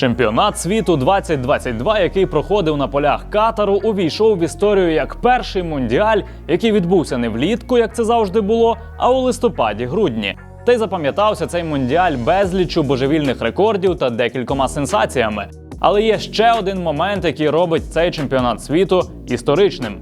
Чемпіонат світу 2022, який проходив на полях Катару, увійшов в історію як перший мундіаль, який відбувся не влітку, як це завжди було, а у листопаді-грудні. Та й запам'ятався цей мундіаль безліччю божевільних рекордів та декількома сенсаціями. Але є ще один момент, який робить цей чемпіонат світу історичним.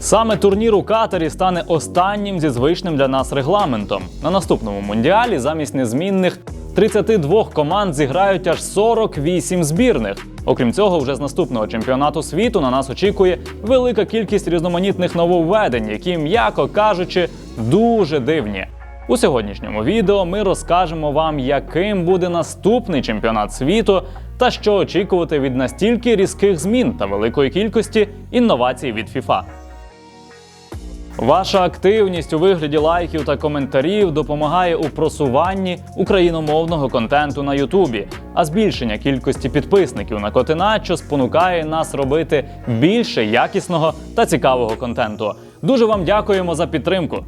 Саме турнір у Катарі стане останнім зі звичним для нас регламентом. На наступному мундіалі замість незмінних 32 команд зіграють аж 48 збірних. Окрім цього, вже з наступного чемпіонату світу на нас очікує велика кількість різноманітних нововведень, які, м'яко кажучи, дуже дивні. У сьогоднішньому відео ми розкажемо вам, яким буде наступний чемпіонат світу та що очікувати від настільки різких змін та великої кількості інновацій від FIFA. Ваша активність у вигляді лайків та коментарів допомагає у просуванні україномовного контенту на Ютубі, а збільшення кількості підписників на Котиначо спонукає нас робити більше якісного та цікавого контенту. Дуже вам дякуємо за підтримку.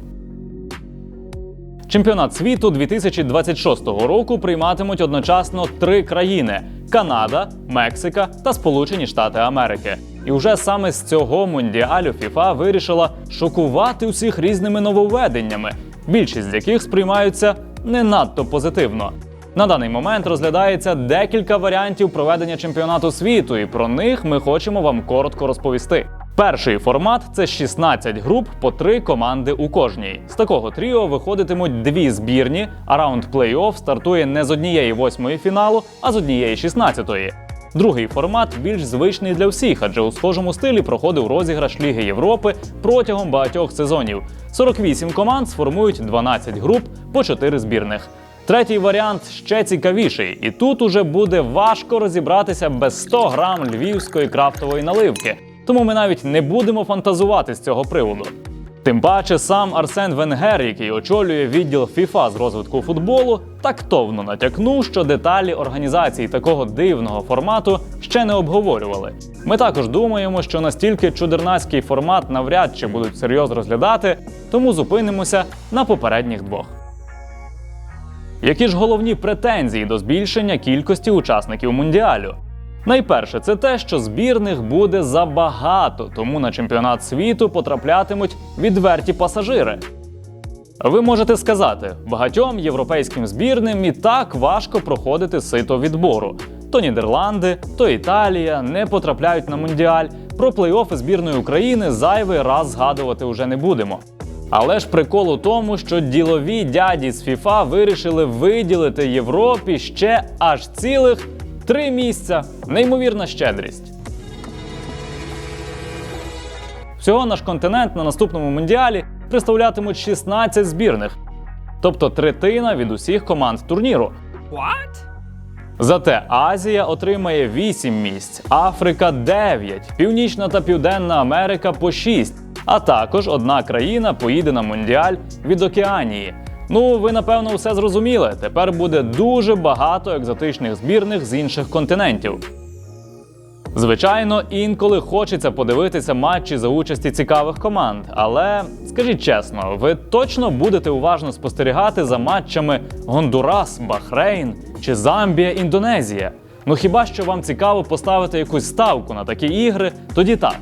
Чемпіонат світу 2026 року прийматимуть одночасно три країни: Канада, Мексика та Сполучені Штати Америки. І вже саме з цього мундіалю FIFA вирішила шокувати усіх різними нововведеннями, більшість з яких сприймаються не надто позитивно. На даний момент розглядається декілька варіантів проведення чемпіонату світу, і про них ми хочемо вам коротко розповісти. Перший формат це 16 груп по три команди у кожній. З такого тріо виходитимуть дві збірні, а раунд плей-офф стартує не з однієї восьмої фіналу, а з однієї шістнадцятої. Другий формат більш звичний для всіх, адже у схожому стилі проходив розіграш Ліги Європи протягом багатьох сезонів. 48 команд сформують 12 груп по 4 збірних. Третій варіант ще цікавіший, і тут уже буде важко розібратися без 100 грам львівської крафтової наливки. Тому ми навіть не будемо фантазувати з цього приводу. Тим паче сам Арсен Венгер, який очолює відділ FIFA з розвитку футболу, тактовно натякнув, що деталі організації такого дивного формату ще не обговорювали. Ми також думаємо, що настільки чудернацький формат навряд чи будуть серйозно розглядати, тому зупинимося на попередніх двох. Які ж головні претензії до збільшення кількості учасників мундіалю? Найперше, це те, що збірних буде забагато, тому на чемпіонат світу потраплятимуть відверті пасажири. Ви можете сказати, багатьом європейським збірним і так важко проходити сито відбору. То Нідерланди, то Італія не потрапляють на мундіаль. Про плей-оффи збірної України зайвий раз згадувати вже не будемо. Але ж прикол у тому, що ділові дяді з ФІФА вирішили виділити Європі ще аж цілих три місця. Неймовірна щедрість. Всього наш континент на наступному мундіалі представлятимуть 16 збірних, тобто третина від усіх команд турніру. What? Зате Азія отримає 8 місць, Африка 9, Північна та Південна Америка по 6, а також одна країна поїде на мундіаль від Океанії. Ну, ви напевно все зрозуміли. Тепер буде дуже багато екзотичних збірних з інших континентів. Звичайно, інколи хочеться подивитися матчі за участі цікавих команд. Але скажіть чесно, ви точно будете уважно спостерігати за матчами Гондурас, Бахрейн чи Замбія, Індонезія? Ну хіба що вам цікаво поставити якусь ставку на такі ігри, тоді так.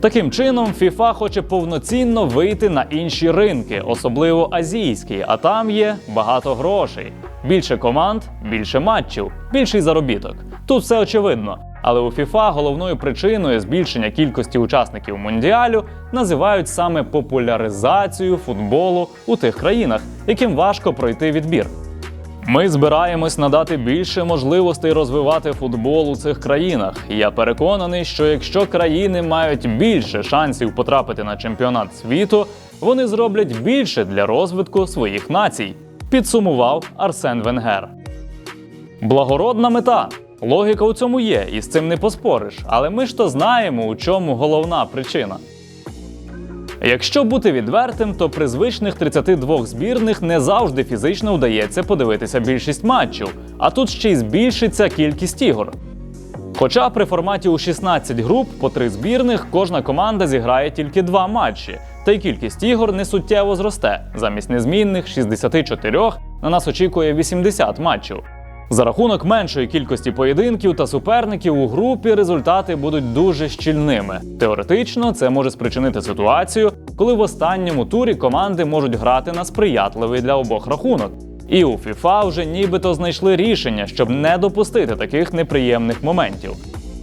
Таким чином, FIFA хоче повноцінно вийти на інші ринки, особливо азійські, а там є багато грошей. Більше команд, більше матчів, більший заробіток. Тут все очевидно. Але у FIFA головною причиною збільшення кількості учасників мундіалю називають саме популяризацію футболу у тих країнах, яким важко пройти відбір. Ми збираємось надати більше можливостей розвивати футбол у цих країнах. Я переконаний, що якщо країни мають більше шансів потрапити на чемпіонат світу, вони зроблять більше для розвитку своїх націй. Підсумував Арсен Венгер. Благородна мета. Логіка у цьому є, і з цим не поспориш. Але ми ж то знаємо, у чому головна причина. Якщо бути відвертим, то при звичних 32 збірних не завжди фізично вдається подивитися більшість матчів, а тут ще й збільшиться кількість ігор. Хоча при форматі у 16 груп по три збірних кожна команда зіграє тільки два матчі, та й кількість ігор не суттєво зросте. Замість незмінних 64 на нас очікує 80 матчів. За рахунок меншої кількості поєдинків та суперників у групі результати будуть дуже щільними. Теоретично це може спричинити ситуацію, коли в останньому турі команди можуть грати на сприятливий для обох рахунок. І у FIFA вже нібито знайшли рішення, щоб не допустити таких неприємних моментів.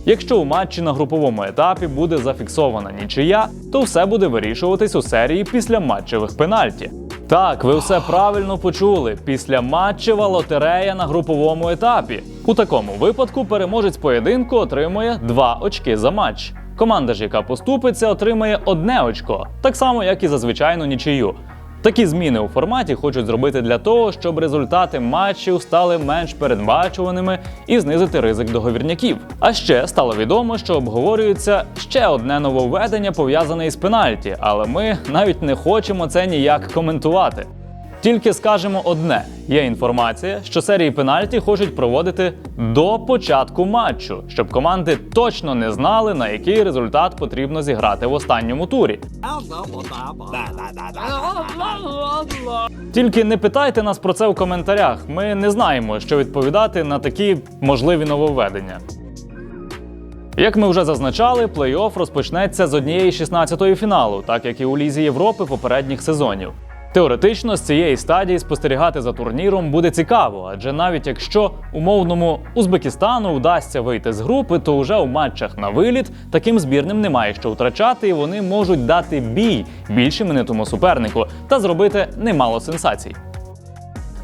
Якщо у матчі на груповому етапі буде зафіксована нічия, то все буде вирішуватись у серії після матчевих пенальті. Так, ви все правильно почули. Після матчева лотерея на груповому етапі. У такому випадку переможець поєдинку отримує 2 очки за матч. Команда ж, яка поступиться, отримає одне очко, так само як і за звичайну нічию. Такі зміни у форматі хочуть зробити для того, щоб результати матчів стали менш передбачуваними і знизити ризик договірняків. А ще стало відомо, що обговорюється ще одне нововведення пов'язане із пенальті, але ми навіть не хочемо це ніяк коментувати. Тільки скажемо одне: є інформація, що серії пенальті хочуть проводити до початку матчу, щоб команди точно не знали, на який результат потрібно зіграти в останньому турі. Тільки не питайте нас про це у коментарях. Ми не знаємо, що відповідати на такі можливі нововведення. Як ми вже зазначали, плей-офф розпочнеться з однієї 16-ї фіналу, так як і у Лізі Європи попередніх сезонів. Теоретично з цієї стадії спостерігати за турніром буде цікаво, адже навіть якщо умовному Узбекистану вдасться вийти з групи, то вже у матчах на виліт таким збірним немає що втрачати, і вони можуть дати бій більш іменитому супернику та зробити немало сенсацій.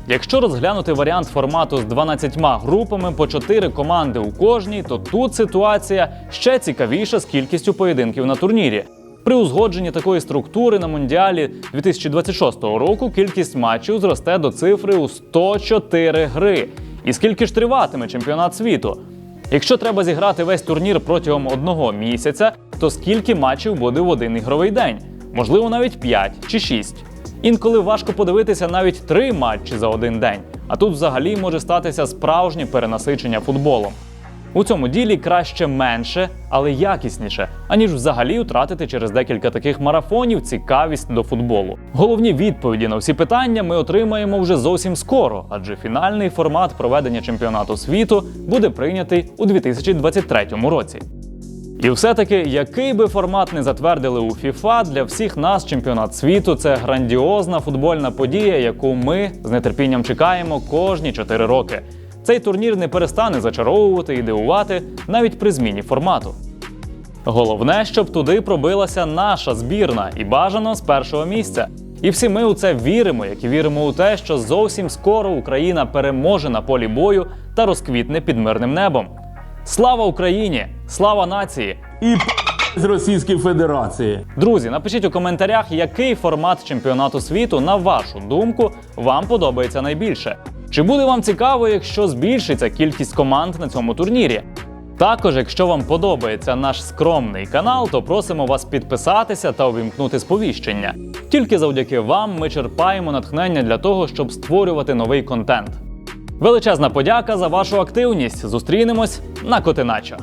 Якщо розглянути варіант формату з 12 групами по 4 команди у кожній, то тут ситуація ще цікавіша з кількістю поєдинків на турнірі. При узгодженні такої структури на Мундіалі 2026 року кількість матчів зросте до цифри у 104 гри. І скільки ж триватиме чемпіонат світу? Якщо треба зіграти весь турнір протягом одного місяця, то скільки матчів буде в один ігровий день? Можливо, навіть 5 чи 6. Інколи важко подивитися навіть три матчі за один день, а тут взагалі може статися справжнє перенасичення футболом. У цьому ділі краще менше, але якісніше, аніж взагалі втратити через декілька таких марафонів цікавість до футболу. Головні відповіді на всі питання ми отримаємо вже зовсім скоро, адже фінальний формат проведення чемпіонату світу буде прийнятий у 2023 році. І все-таки, який би формат не затвердили у FIFA, для всіх нас чемпіонат світу це грандіозна футбольна подія, яку ми з нетерпінням чекаємо кожні 4 роки. Цей турнір не перестане зачаровувати і дивувати навіть при зміні формату. Головне, щоб туди пробилася наша збірна і бажано з першого місця. І всі ми у це віримо, як і віримо у те, що зовсім скоро Україна переможе на полі бою та розквітне під мирним небом. Слава Україні! Слава нації! і з Російської Федерації. Друзі, напишіть у коментарях, який формат чемпіонату світу, на вашу думку, вам подобається найбільше. Чи буде вам цікаво, якщо збільшиться кількість команд на цьому турнірі? Також, якщо вам подобається наш скромний канал, то просимо вас підписатися та увімкнути сповіщення. Тільки завдяки вам ми черпаємо натхнення для того, щоб створювати новий контент. Величезна подяка за вашу активність. Зустрінемось на Котиначо.